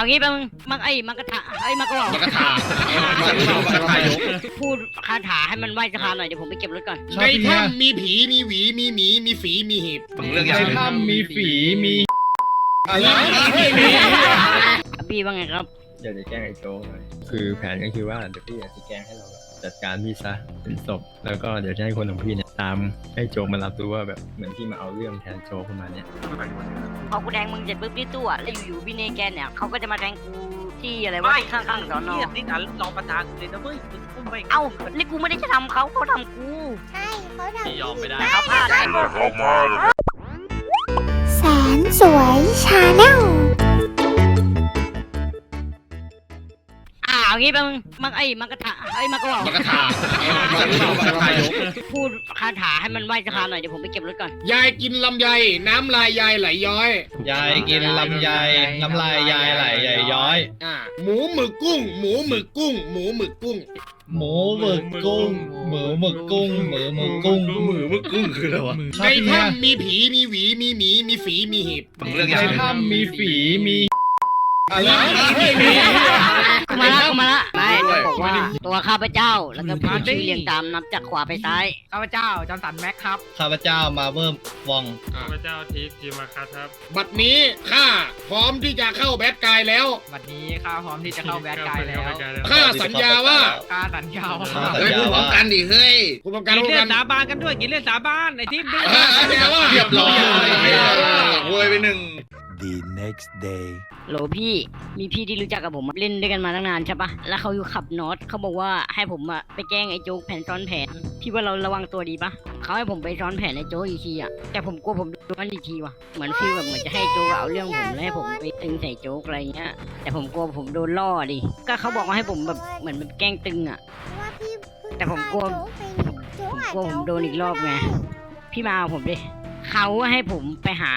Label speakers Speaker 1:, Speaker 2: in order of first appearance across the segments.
Speaker 1: เอางี้ไปมึงมังไอ้มังกระถาไอ้มังกระบอก
Speaker 2: มันกระถามันกระถายก
Speaker 1: พูดคาถาให้มันไหวสะพานหน่อยเดี๋ยวผมไปเก็บรถก่อน
Speaker 2: ในถ้ำมีผีมีหวีมีหมีมีฝีมีเห็บ
Speaker 3: มึงเรื่อง
Speaker 4: ใน
Speaker 3: ยาว
Speaker 4: ถ้ำมีฝีมี
Speaker 2: อะไร
Speaker 1: พี่ว่าไงครับ
Speaker 5: เดี๋ยวจะแกล้งไอ้โจ้หน่อยคือแผนก็คือว่าเดี๋ยวพี่อยากจะแกล้งให้เรา จัดการพี่ซะเป็นศพแล้วก็เดี๋ยวจะให้คนของพี่เนี่ยตามให้โจกมารับรู้ว่าแบบเหมือนพี่มาเอาเรื่องแทนโจกเข้ามาเนี่ย
Speaker 1: พอกูแทงมึงเสร็จปุ๊บที่ตู้อะแล้วอยู่ๆพี่เนแกนเนี่ยเขาก็จะมาแทงกูที่อะไรวะข้างๆสอนอ
Speaker 6: เหี้ยนี่อะลองประทานกูเลยนะเว้ยมึงพูดไป
Speaker 1: เอ้านี่กูไม่ได้จะทำเขาเขาทำกู
Speaker 7: ใช่เขาทำ
Speaker 6: ยอมไม่ได้
Speaker 1: เขาพลาดได้
Speaker 7: แสนสวยชาแนลา
Speaker 1: เอางี้ไปมึงมังไอ้มังกระถาไอ้มังกระบอก
Speaker 2: มันกระถามันกระถายก
Speaker 1: พูดคาถาให้มันไหวสะพานหน่อยเดี๋ยวผมไปเก็บรถก่อน
Speaker 2: ยายกินลำไยน้ำลายยายไหลย้อย
Speaker 4: ยายกินลำไยน้ำลายยายไหลใหญ่ย้อย
Speaker 2: อ่าหมูหมึกกุ้ง หมูหมึกกุ้ง หมูหมึกกุ้ง
Speaker 4: หมูหมึกกุ้ง หมูหมึกกุ้ง หมูหมึกกุ้ง
Speaker 3: มือมึกกุ้งคืออะไรวะ
Speaker 2: ในถ้ำมีผีมีหวีมีหมีมีฝีมีเห็บ
Speaker 3: มึงเรื่อง
Speaker 4: ใน
Speaker 3: ยาว
Speaker 4: ถ้ำมีฝีมี
Speaker 2: อะไร
Speaker 1: กูมาละกูมาละไม่ต้องบอกว่าตัวข้าพเจ้าแล้วก็พูดชื่อเรียงตามนับจากขวาไปซ้าย
Speaker 6: ข้าพเจ้าจอมสันแม็กครับ
Speaker 4: ข้าพเจ้ามาเบิ่มวอง
Speaker 8: ข้าพเจ้าทิพย์จิมาคัสครับ
Speaker 2: บัดนี้ข้าพร้อมที่จะเข้าแบดกายแล้ว
Speaker 6: วันนี้ข้าพร้อมที่จะเข้าแบดกายแล้ว
Speaker 2: ข้าสัญญาว่า
Speaker 6: ข้าสัญญาว่า
Speaker 4: ข้าสั
Speaker 3: เฮ้ย
Speaker 4: ญา
Speaker 3: พูดพร้อ
Speaker 4: ว่าม
Speaker 3: กันดิเฮ้ย
Speaker 2: คุณประกัน
Speaker 6: กินเลือด
Speaker 2: กัน
Speaker 6: สาบานกันด้วยกินเลือดสาบานไอ้ทิพย์ด้วย
Speaker 2: ข้าสัญญาว่า
Speaker 3: เรียบร้อยโวยไปหนึ่ง
Speaker 9: The next day.
Speaker 1: โหลพี่มีพี่ที่รู้จักกับผมเล่นด้วยกันมาตั้งนานใช่ปะแล้วเขาอยู่ขับน็อตเขาบอกว่าให้ผมอะไปแกล้งไอ้โจ๊กแผนซ้อนแผนพี่ว่าเราระวังตัวดีปะเขาให้ผมไปซ้อนแผนไอ้โจ๊กอีกทีอะแต่ผมกลัวผมโดนอีกทีว่ะเหมือนฟีลแบบเหมือนจะให้โจ๊กเอาเรื่องผมแล้วให้ผมไปตึงใส่โจ๊กอะไรเงี้ยแต่ผมกลัวผมโดนล่อดิก็เขาบอกว่าให้ผมแบบเหมือนแบบแกล้งตึงอะ
Speaker 7: ว่าพี่เพิ่ง
Speaker 1: แต่ผมกลัว
Speaker 7: ฆ่าโจ๊กไปโจ๊
Speaker 1: ผมกลัวผมโดนอีกรอบไง พี่มาเอาผมดิ เขาให้ผมไปหา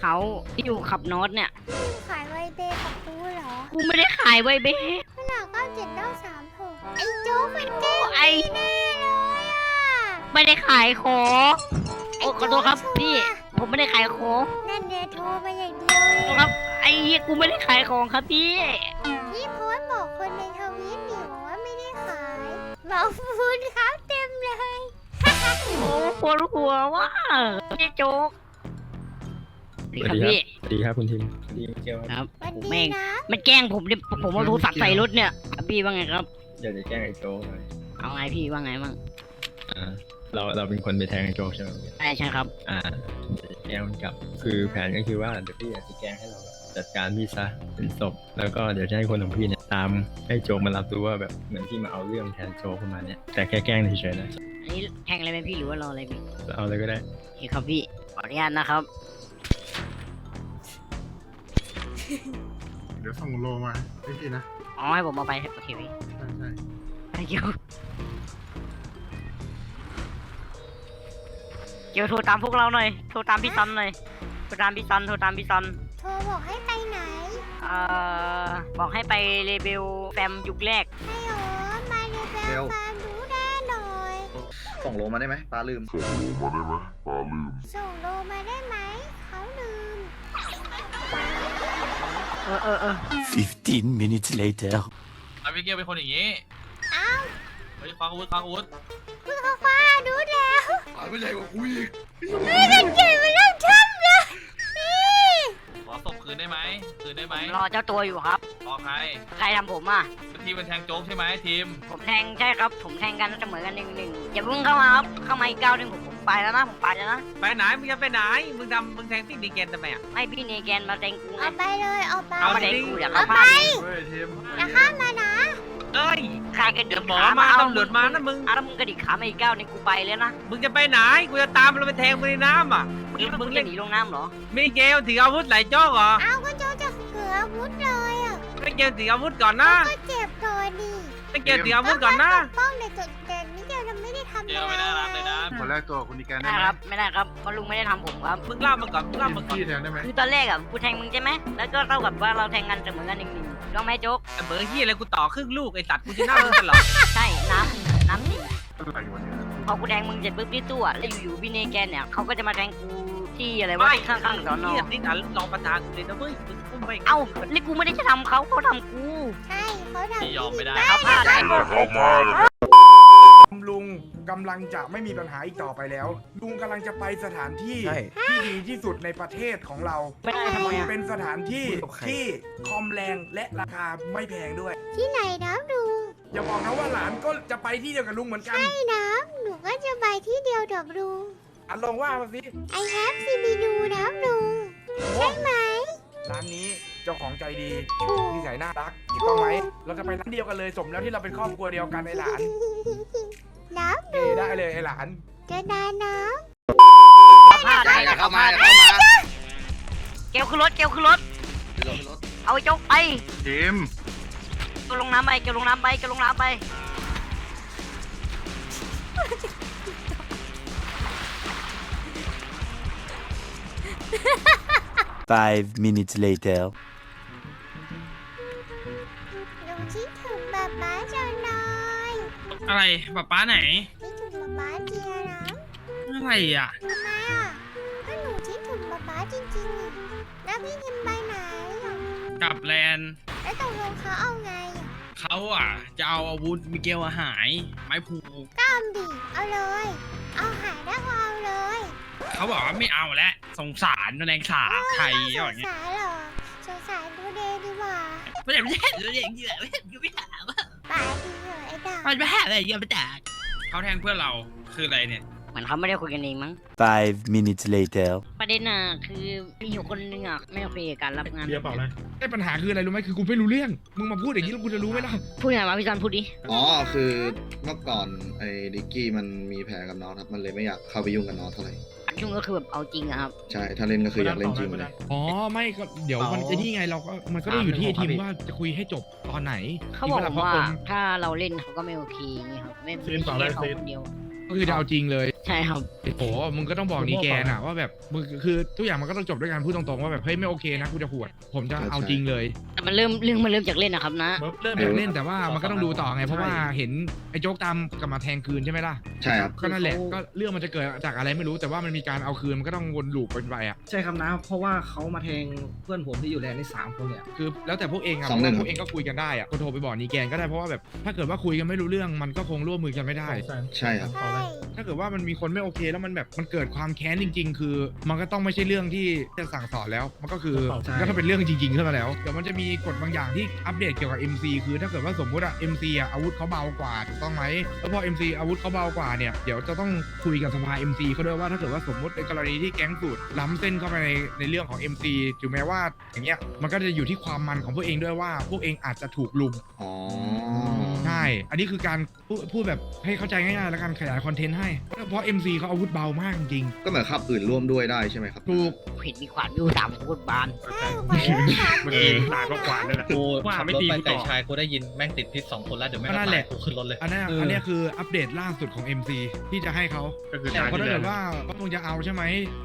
Speaker 1: เขาที่อยู่ขับน็อตเนี่ย
Speaker 7: พี่ขายไวเบย์กับกูเหรอ
Speaker 1: กูไม่ได้ขายไว้เบ้
Speaker 7: ขนาดเก้าเจ็ดเก้าสามหกไอ้โจ๊กมันแกล้ง
Speaker 1: ไอ้
Speaker 7: แน่เลยอะ
Speaker 1: ไม่ได้ขายของโอ้ขอโทษครับพี่ ผมไม่ได้ขายของ
Speaker 7: นั่นเนี่ยโทรมาอย่างเดียวเลย
Speaker 1: ครับ ไอ้เหี้ยกูไม่ได้ขายของครับพี่
Speaker 7: พี่โพสต์บอกคนในทวิตดิว่าไม่ได้ขายบอกฟูดครับเต็มเลย
Speaker 1: โอ้ ปวดหัวว่ะพี่โจ๊กสวัสดีครับพี่
Speaker 5: สวัสดีครับคุณทิมสวัสดีเกียวครับ
Speaker 1: ครับ
Speaker 7: วัน
Speaker 1: แม่
Speaker 7: ดี
Speaker 1: ง
Speaker 7: นะ
Speaker 1: มันแกล้งผมเนี่ยผมเอาโทรศัพท์ใส่รถเนี่ยพี่ว่าไงครับ
Speaker 5: เดี๋ยวจะแกล้งไอ้โจ้หน่อย
Speaker 1: เอาไงพี่ว่าไงมั่ง
Speaker 5: อ่าเราเราเป็นคนไปแทงไอ้โจ้ใช่ไหม
Speaker 1: ใช่ใช่ครับ
Speaker 5: อ่าเดี๋ยวจะแกล้งมันกลับคือแผนก็คือว่าเดี๋ยวพี่อยากจะแกล้งให้เรา จัดการพี่ซะเป็นศพแล้วก็เดี๋ยวจะให้คนของพี่เนี่ยตามให้โจกมารับรู้ว่าแบบเหมือนพี่มาเอาเรื่องแทนโจกเข้ามาเนี่ยแต่แค่แกล้งเฉยๆนะ
Speaker 1: อันนี้แทงอะไรไหมพี่หรือว่ารออะไรพี่
Speaker 5: เอาเลยก็ได้
Speaker 1: โอเคครับพี่ขออนุญาตนะครับ
Speaker 8: เดี๋ยวส่งโลมาให้พี่นะ
Speaker 1: อ๋อให้ผมเอาไปโอเคพี่
Speaker 8: ใช่ใช่
Speaker 1: thank you เกียวโทรตามพวกเราหน่อยโทรตามพี่ซันหน่อยโทรตามพี่ซันโทรตามพี่ซัน
Speaker 7: โทรบอกให้ไปไหน
Speaker 1: เอ่อบอกให้ไปเลเบลแฟมยุคแรก
Speaker 7: ให้หรอมาในแบ
Speaker 3: เร็
Speaker 7: บ
Speaker 3: ว
Speaker 7: ฟาร์มรู้ได้หน่อย
Speaker 3: ส่งโลมาได้ไหมปลาลืม
Speaker 7: ส่งโลมาได้ไหม เขาลืม
Speaker 1: เออเออเออ
Speaker 9: 15 minutes later.
Speaker 6: อาวิเกลเป็นคนอย่างนี้
Speaker 7: อ้าว
Speaker 6: เฮ้ยควักอาวุธควักอาวุธ
Speaker 7: เพิ่งเขาฟ้ารู้แล้ว
Speaker 3: ปลาไม่ใหญ่กว่ากูอีก
Speaker 7: ไม่ได้เก่งมาเริ่มทำเลยนี่
Speaker 6: ขอศพ คืนได้ไหมคืนได้ไหม
Speaker 1: รอเจ้าตัวอยู่ครับ
Speaker 6: ขอใคร
Speaker 1: ใครทำผมอะ
Speaker 6: ทีมเป็นแทงโจ๊กใช่ไหมทีม
Speaker 1: ผมแทงใช่ครับ ผมแทงกันเสมอกันหนึ่งหนึ่งอย่าเพิ่งเข้ามาครับ เข้ามาอีกเก้าวหนึ่งผมผมไปแล้วนะ ผมไปแล้วนะ
Speaker 6: ไปไหนมึงจะไปไหนมึงทำมึงแทงที่ดีเกนทำไมอะ
Speaker 1: ให้พี่เนแกนมาแทงกูไง
Speaker 7: เอาไปเลยเอาไป
Speaker 1: เอามาแทงกูอย่าเข้าพลาด
Speaker 8: เฮ้ยทีม
Speaker 7: อย่าข้ามมานะ
Speaker 6: เอ้ย
Speaker 1: ข้ากัน
Speaker 6: เดี๋
Speaker 1: ดิ
Speaker 6: ยว
Speaker 1: ก
Speaker 6: หมอ
Speaker 1: ขา
Speaker 6: มา
Speaker 1: เอา
Speaker 6: ตำรวจมานะมึง
Speaker 1: อ้าวแล้วมึงกระดิกขามาอีกเก้าวหนึงกูไปแล้วนะ
Speaker 6: มึงจะไปไหน กูจะตามเราไปแทงมึงในน้ำอะ
Speaker 1: มึงคิดว่า
Speaker 6: มึ
Speaker 1: มึ
Speaker 6: ง
Speaker 1: ง
Speaker 6: เล่
Speaker 1: จะ
Speaker 6: น
Speaker 1: หนีลงน้ำเหรอ
Speaker 6: มิเกลถืออาวุธไหลโจ๊กเหรอ
Speaker 7: เอาก็โจจะเกืออาวุธเลยอะ
Speaker 6: มิเกลถืออาวุธก่อนนะ
Speaker 7: ก็เจ็บตัวดิ
Speaker 6: มิเกลถืออาวุธก่อนนะ
Speaker 7: ป้องในจุดแต่นี่เดียวเราไม่ได้ทำอะไร
Speaker 8: คนแรกตัวคุณนีแกน
Speaker 1: ไม่
Speaker 8: ได้
Speaker 1: ได้
Speaker 8: ไหม
Speaker 1: ครับ ไม่ได้ครับเพราะลุงไม่ได้ทำผมครับ
Speaker 6: มึงเล่ามาก่อน มึงเล่ามาก่อน
Speaker 8: พี่แทนได้ไหม
Speaker 1: คือตอนแรกอะกูแทงมึงใช่ไหม แล้วก็เท่ากับว่าเราแทงกันเสมอกันหนึ่งหนึ่ง ยอมไหมโจ๊ก
Speaker 6: แต่เบอร์เฮียอะไรกูต่อครึ่งลูกไอ้สัตว์กูจะน่ามึงตลอด
Speaker 1: ใช่น้ำน้ำสี่
Speaker 8: อะไรวันนี้
Speaker 1: พอกูแทงมึงเสร็จปุ๊บที่ตู้อะแล้วอยู่ๆพี่เนแกนเนี่ยเขาก็จะมาแทงกูทจี้อะไรวะข้างๆสอนอ
Speaker 6: เหี้ยนี่อะรองประธานกูเลยนะเว้ยมึงอุ้มไป
Speaker 1: เอ้านี่กูไม่ได้จะทำเขาเขาทำกู
Speaker 7: ใช่เขาทำ
Speaker 6: ยอมไม่ได้
Speaker 1: เขาพลาดได้
Speaker 10: ลุง กำลังจะไม่มีปัญหาอีกต่อไปแล้ว ลุงกำลังจะไปสถานที่ที่ดีที่สุดในประเทศของเรา
Speaker 1: ไม่ได้ทำไมอะ
Speaker 10: เป็นสถานที่ที่คอมแรงและราคาไม่แพงด้วย
Speaker 7: ที่ไหนนะลุง
Speaker 10: อย่าบอกนะว่าหลานก็จะไปที่เดียวกับลุงเหมือนกัน
Speaker 7: ใช่นะหนูก็จะไปที่เดียวกับลุง
Speaker 10: อันลองว่ามาสิ
Speaker 7: ไอแฮปซีบีดูนะลุง ใช่ไหม
Speaker 10: ร้านนี้เจ้าของใจดี
Speaker 7: ถูก
Speaker 10: นิสัยน่ารักถูกต้องไหม เราจะไปร้านเดียวกันเลยสมแล้วที่เราเป็นครอบครัวเดียวกันไอหลาน
Speaker 7: น้
Speaker 10: เอได้เลยไอหลานำ
Speaker 7: จะนานน้
Speaker 1: พลาดได้
Speaker 3: อย่าเข้ามาอย่าเข้ามา
Speaker 1: เกลขึ้นรถเกลขึ้นรถ
Speaker 3: ขึ้นรถขึ้นรถ
Speaker 1: เอาไอ้โจ๊กไป
Speaker 8: ทีม
Speaker 1: เกลลงน้ำไปเกลลงน้ำไปเกลลงน้ำไป
Speaker 9: Five minutes later. ำ
Speaker 7: ลุงคิดถึงแบบม้าจังเลย
Speaker 8: อะไรป๊าป๊าไหน
Speaker 7: คิดถึงแบบม้าเจียนะ
Speaker 8: อะไรอะ
Speaker 7: ทำไมอะก็หนูคิดถึงแบบม้าจริงๆนี่แล้วพี่ทิมไปไหนอะ
Speaker 8: กับแลน
Speaker 7: แล้วตกลงเขาเอาไงอะ
Speaker 8: เขาอะ จะเอาอาวุธมิเกลหาย ไม้ผูก
Speaker 7: ก็เอาดิเอาเลย เอาหายได้ก็เอาเลย
Speaker 8: เขาบอกว่าไม่เอาแล้วสงสารแรงสาบไทย
Speaker 7: ส
Speaker 8: อย่าง
Speaker 7: ง
Speaker 8: เงี้ย
Speaker 7: สารเหรอสงสารดูเดย์ดีกว่า
Speaker 8: ไม่ได้ไม่ใช่ไม่ใช่ไม่ใช่ไม่ใช่ไม่ใช่
Speaker 7: ป่าดีเหรอไอ้ดาว
Speaker 8: มันไม่ใช่อะไรอย่างเงี้ยไม่แต่เขาแทงเพื่อนเราคืออะไรเนี่ย
Speaker 1: เหมือนเขาไม่ได้คุยกันเองมั้ง
Speaker 9: Five minutes later.
Speaker 1: ประเด็นน่ะคือมีอยู่คนนึงอะไม่โอเคกับการรับงาน
Speaker 8: เบียร์เปล่าอะไร
Speaker 10: ไอปัญหาคืออะไรรู้ไหมคือกูไม่รู้เรื่อง มึงมาพูดอย่างนี้แล้วกูจะรู้ไหมล่ะ
Speaker 1: พูดไงวะพี่จอนพูดดิ
Speaker 3: อ๋อ คือเมื่อก่อนไอ้ดิกกี้มันมีแผลกับน้องครับ มันเลยไม่อยากเข้าไปยุ่งกับน้องเท่าไหร่
Speaker 1: อัดยุ่งก็คือแบบเอาจริงอะครับ
Speaker 3: ใช่ถ้าเล่นก็คืออยากเล่นจริงเลย
Speaker 10: อ๋อไม่ก็เดี๋ยวมันไอ้นี่ไงเราก็มันก็ต้องอยู่ที่ไอ้ทีมว่าจะคุยให้จบตอนไหน
Speaker 1: เขาบอก
Speaker 10: ทีมวล
Speaker 1: ว่า
Speaker 10: พม
Speaker 1: ถ้าเราเล่นเขาก็ไม่โอเคอย่างเงี้ยครับ ไม่ไม่ใช่แค่เขาคนเดียวอะ
Speaker 10: ก็คือจะเอาจริงเลย
Speaker 1: ใช่ครับ
Speaker 10: โอ้มึงก็ต้องบอกนีแกนอะว่าแบบมึงคือทุกอย่างมันก็ต้องจบด้วยการพูดตรงๆว่าแบบเฮ้ยไม่โอเคนะกูจะหวด ผมจะเอาจริงเลย
Speaker 1: แต่มันเริ่มเรื่องมันเริ่มจากเล่นนะครับนะ
Speaker 10: เริ่มจากเล่นแต่ว่ามันก็ต้องดูต่อไงเพราะว่าเห็นไอ้โจ๊กตามกลับมาแทงคืนใช่ไหมล่ะ
Speaker 3: ใช่ครับ
Speaker 10: ก็นั่นแหละก็เรื่องมันจะเกิดจากอะไรไม่รู้แต่ว่ามันมีการเอาคืนมันก็ต้องวนลูปเป็นไปอะ
Speaker 11: ใช่ครับนะ เพราะว่าเขามาแทงเพื่อนผมที่อยู่แลนด์ในสามคนเลยอะ
Speaker 10: คือแล้วแต่พวกเองอะ
Speaker 3: ส
Speaker 10: เพ
Speaker 3: อง
Speaker 10: ราะ
Speaker 3: หนึ่
Speaker 10: ว่างพวกเองก็คุยกันได้อะก็โทรไปบอกนีแกนก็ได้เพราะว่าแบบถ้าเกิดว่าคุยกันไม่รู้เรื่องมันก็คงร่วมมือกันไม่ได้
Speaker 3: ใช่ครับ
Speaker 7: ใช่
Speaker 10: ถ้าเกิดว่ามันมีคนไม่โอเคแล้วมันแบบมันเกิดความแค้นจริง ๆ คือ มันก็ต้องไม่ใช่เรื่องที่จะสั่งสอนแล้ว มันก็คือ
Speaker 11: ใช่
Speaker 10: ก็ต้องเป็นเรื่องจริงๆขึ้นมาแล้วเดี๋ยวมันจะมีกฎบางอย่างที่อัปเดตเกี่ยวกับ MC คือถ้าเกิดว่าสมมติอะ MC อะอาวุธเขาเบากว่าถูกต้องไหมแล้วพอ MC อาวุธเขาเบากว่าเนี่ยเดี๋ยวจะต้องคุยกับสภา MC เขาด้วยว่าถ้าเกิดว่าสมมติในกรณีที่แก๊งสูตรล้ำเส้นเข้าไปในในเรื่องของ MC ถึงแม้ว่าอย่างเงี้ยมันก็จะอยู่ที่ความมันของพวกเองด้วยว่าพวกเองอาจจะถูกลุม
Speaker 3: อ๋อ
Speaker 10: ใช่ อันนี้คือการพูดพูดแบบให้เข้าใจง่ายๆแล้วกันขยายคอนเทนต์ให้ เพราะ MC เขาอาวุธเบามากจริง
Speaker 3: ก็เหมือนขับอื่นร่วมด้วยได้ใช่ไหมครับ
Speaker 10: ถูก
Speaker 1: เห็นมีขวานอยู่สามโคตรบาน
Speaker 7: ใช่ขวัญลูกสาม
Speaker 8: เมื่อกี้ตายก็ขวานเลยนะ
Speaker 11: กู
Speaker 8: ว่า
Speaker 11: ขับ
Speaker 8: ไม่
Speaker 11: รถ
Speaker 8: ตี
Speaker 11: ไป
Speaker 8: กูต่
Speaker 11: ไก่
Speaker 8: อ
Speaker 11: ชายกูได้ยินแม่งติดพิษสองคนแล้วเดี๋ยวแม่ง
Speaker 10: ก็นั่นแหละ
Speaker 11: กูขึ้นรถเลย
Speaker 10: อันนี้อันนี้คืออัปเดตล่าสุดของ MC ที่จะให้เขา
Speaker 8: ก็คือ
Speaker 10: แต่
Speaker 8: การ
Speaker 10: เพราะ
Speaker 8: ที่
Speaker 10: ถ้า
Speaker 8: เดิ
Speaker 10: เกิ
Speaker 8: น
Speaker 10: ดว่าก็มึงจะเอาใช่ไหม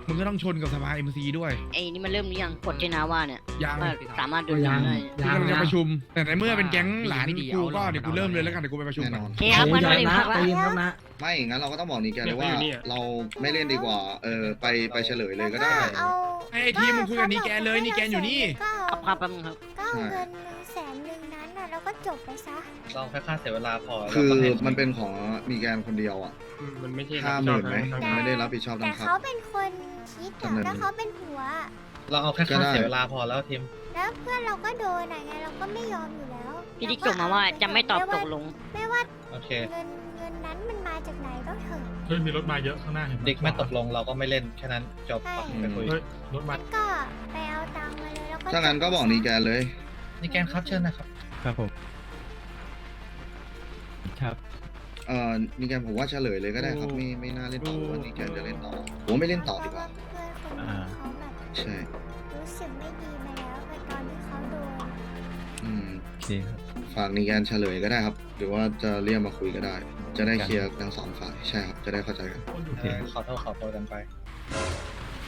Speaker 10: มึงก็ต้องชนกับสภา MC ด้วย
Speaker 1: ไอ้นี่มันเริ่มหรือยังกดเจนาว่าเนี่ย
Speaker 10: ยัง
Speaker 1: ว่าสามารถเดิน
Speaker 11: ยัง
Speaker 1: ได้
Speaker 10: ที่กำลังจะประชุม แต่ในเมื่อเป็นแก๊งหลานกูก็เดี๋ยวกูเริ่มเลยแล้วกันเดี๋ยวกูไปประชุม
Speaker 3: แน่
Speaker 10: ก่
Speaker 3: น
Speaker 10: อ
Speaker 3: อนน
Speaker 1: โอเคครับงั้นวันนี้
Speaker 11: นะ
Speaker 1: พัก
Speaker 11: ใจ
Speaker 1: ละ
Speaker 11: เย็นครับนะ
Speaker 3: ไม่งั้นเราก็ต้องบอกนีแกนเลยว่า เราไม่เล่นดีกว่า เออไปไปเฉลยเลยก็ได้
Speaker 7: เอา
Speaker 10: ไอ้ทีมมึงคุยกับนีแกนเลยนีแกนอยู่นี่
Speaker 7: ก็
Speaker 1: ครับครับแป๊บนึงครับ
Speaker 7: ก็เอาเงินแสนหนึ่งนั้นน่ะแล้วก็จบไปซะ
Speaker 11: เราแค่ค่าเสียเวลาพอ
Speaker 3: คือ
Speaker 11: แล้วก็ให้
Speaker 3: มันเป็นของนีแกนคนเดียวอะ
Speaker 8: มันไม่ใช่
Speaker 3: ห้าหมื่นไหมมันไม่ได้รับผิดชอบ
Speaker 7: แต่
Speaker 3: ทั้งครับ
Speaker 7: เขาเป็นคนคิด
Speaker 3: จำเลย
Speaker 7: อะแล้วเขาเป็นหัว
Speaker 11: เราเอาแค่ค่าเสียเวลาพอแล้วทีม
Speaker 7: แล้วเพื่อนเราก็โดนอะไงเราก็ไม่ยอมอยู่แล้ว
Speaker 1: พี่ดิกจบมาว่าจะไม่ตอบตกลง
Speaker 7: ไม่ว่า
Speaker 11: โอเค
Speaker 7: เงินเงินนั้นมันมาจากไหนก็เถอะ
Speaker 8: เฮ้ยมีรถมาเยอะข้างหน้าเห็น
Speaker 11: เด็กไม่ตกลงเราก็ไม่เล่นแค่นั้นจบปะไปคุย
Speaker 8: เฮ้ยรถมา
Speaker 7: ก็ไปเอาตังค์มาเลยแล้วก็
Speaker 3: ถ้างั้นก็บอกนีแกนเลย
Speaker 11: นี่แกนครับเชิญนะครับ
Speaker 5: ครับผม ครับ
Speaker 3: เอ่อนีแกนผมว่าเฉลยเลยก็ได้ครับ ไม่ไม่น่าเล่นต่อหรือว่านีแกนจะเล่นต่อผมไม่เล่นต่อดีกว่า
Speaker 7: เพื่อนคนนี้เขาแบบ
Speaker 3: ใช่
Speaker 7: รู้สึกไม่ดีมาแล้วในตอนที่เขาโดน
Speaker 3: อืม
Speaker 5: โอเคครับ
Speaker 3: ฝากนีแกนเฉลยก็ได้ครับ หรือว่าจะเรียกมาคุยก็ได้ จะได้เคลียร์ทั้งสองฝ่ายใช่ครับ จะได้เข้าใจกัน
Speaker 11: เออขอโทษขอโทษกันไป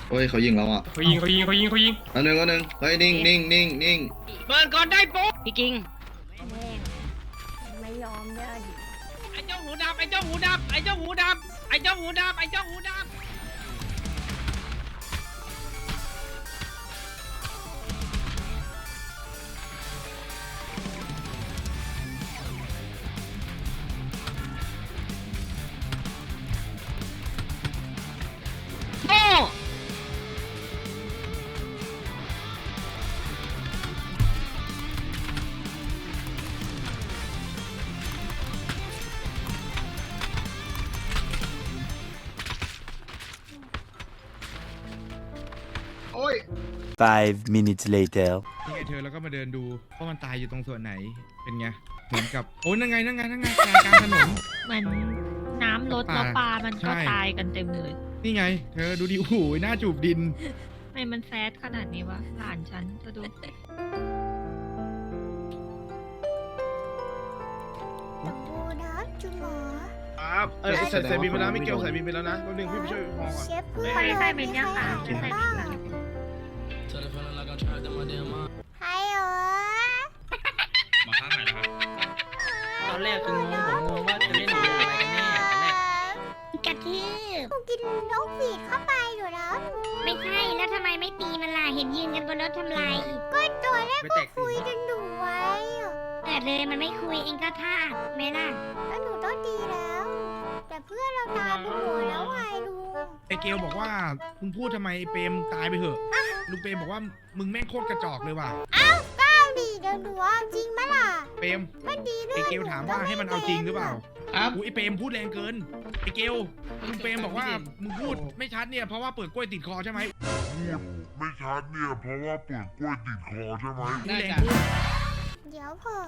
Speaker 3: โอ้ยเขายิงแล้วอะ
Speaker 8: เขายิงเขายิงเขายิงเขายิง
Speaker 3: อันหนึ่งอันหนึ่งเฮ้ยนิ่งนิ่งนิ่งนิ่ง
Speaker 6: เปิดก่อนได้ปุ๊บ
Speaker 1: พี่กิ้ง
Speaker 7: ไม่ยอมเนี่ยดิ
Speaker 6: ไอ้เจ้าหูดำไอ้เจ้าหูดำไอ้เจ้าหูดำไอ้เจ้าหูดำไอ้เจ้าหูดำ
Speaker 9: Five minutes later.
Speaker 10: นี่ไงเธอแล้วก็มาเดินดูว่ามันตายอยู่ตรงส่วนไหนเป็นไงเหมือนกับโอ้ยนั่งไงนั่งไงนั่งไงกลางกลางถนน
Speaker 12: เหมือนน้ำลดแล้วปลา มันก็
Speaker 10: ใช่
Speaker 12: ตายกันเต็มเลย
Speaker 10: นี่ไง เธอดูดิโอ้โหหน้าจูบดิน
Speaker 12: ทำไมมันแซดขนาดนี้วะ หลานฉันจะดู
Speaker 7: บูนับจุหมอ
Speaker 13: ครับเอ้ยใส่ใส่บินไปแล้วไม่เกี่ยวใส่บินไปแล้วนะแป๊บนึงพี่ไปช่วยพอก่อน
Speaker 7: เชฟเพื่อน
Speaker 12: ใครใคร
Speaker 7: เรา
Speaker 12: เป็
Speaker 7: มี
Speaker 12: น
Speaker 7: ใคร
Speaker 12: ยังคะ
Speaker 7: หาย
Speaker 12: ใคร
Speaker 7: ไป
Speaker 12: เป็น
Speaker 7: บ้าง
Speaker 12: ยั ง
Speaker 7: ใครเหรอ
Speaker 13: มาค้าขายนะครับ
Speaker 14: ตอนแรกคืองงผมงงว่าจะเล่นอะไรกันแน่ตอนแรก
Speaker 15: กระทืบ
Speaker 7: กูกินนกหวีดเข้าไปอยู่แล้ว
Speaker 15: ไม่ใช่ แล้วทำไมไม่ตีมันล่ะ เห็นยืนกันบนรถทำไร
Speaker 7: ก็ตัวแรก
Speaker 14: ไม่
Speaker 7: ก็
Speaker 14: แตก
Speaker 7: คุยกันดูไว้อะ
Speaker 15: เกิดเลยมันไม่คุยเองก็ท่าไหม่ล่ะ
Speaker 7: แล้วหนูต้องดีแล้ว แต่เพื่อนเราตายไปหมดแล้วไงลุง
Speaker 10: ไอเกลบอกว่ามึงพูดทำไมไอ้เปรมมึงตายไปเถอะ ลุงเปรมบอกว่ามึงแม่งโคตรกระจอกเลยว่ะ
Speaker 7: ก้าวดีเดี๋ยวหนูเอาจริงไหมล่ะ
Speaker 10: เปรม
Speaker 7: ก็ดีด้ว
Speaker 10: ไอยเกลถามว่าให้มันเอาจริงหรือเปล่า
Speaker 4: ครับ
Speaker 10: อุ้ยไอเปรมพูดแรงเกินไอเกลลุงเปรมบอกว่ามึงพูดไม่ชัดเนี่ยเพราะว่าเปิดกล้วยติดคอใช่ไหม
Speaker 16: ไม่ชัดเนี่ยเพราะว่าเปลือกกล้วยติดคอใช่ไหม
Speaker 10: พูดแรง
Speaker 4: น่าจะ
Speaker 10: พูด
Speaker 7: เดี๋ยวเผลอ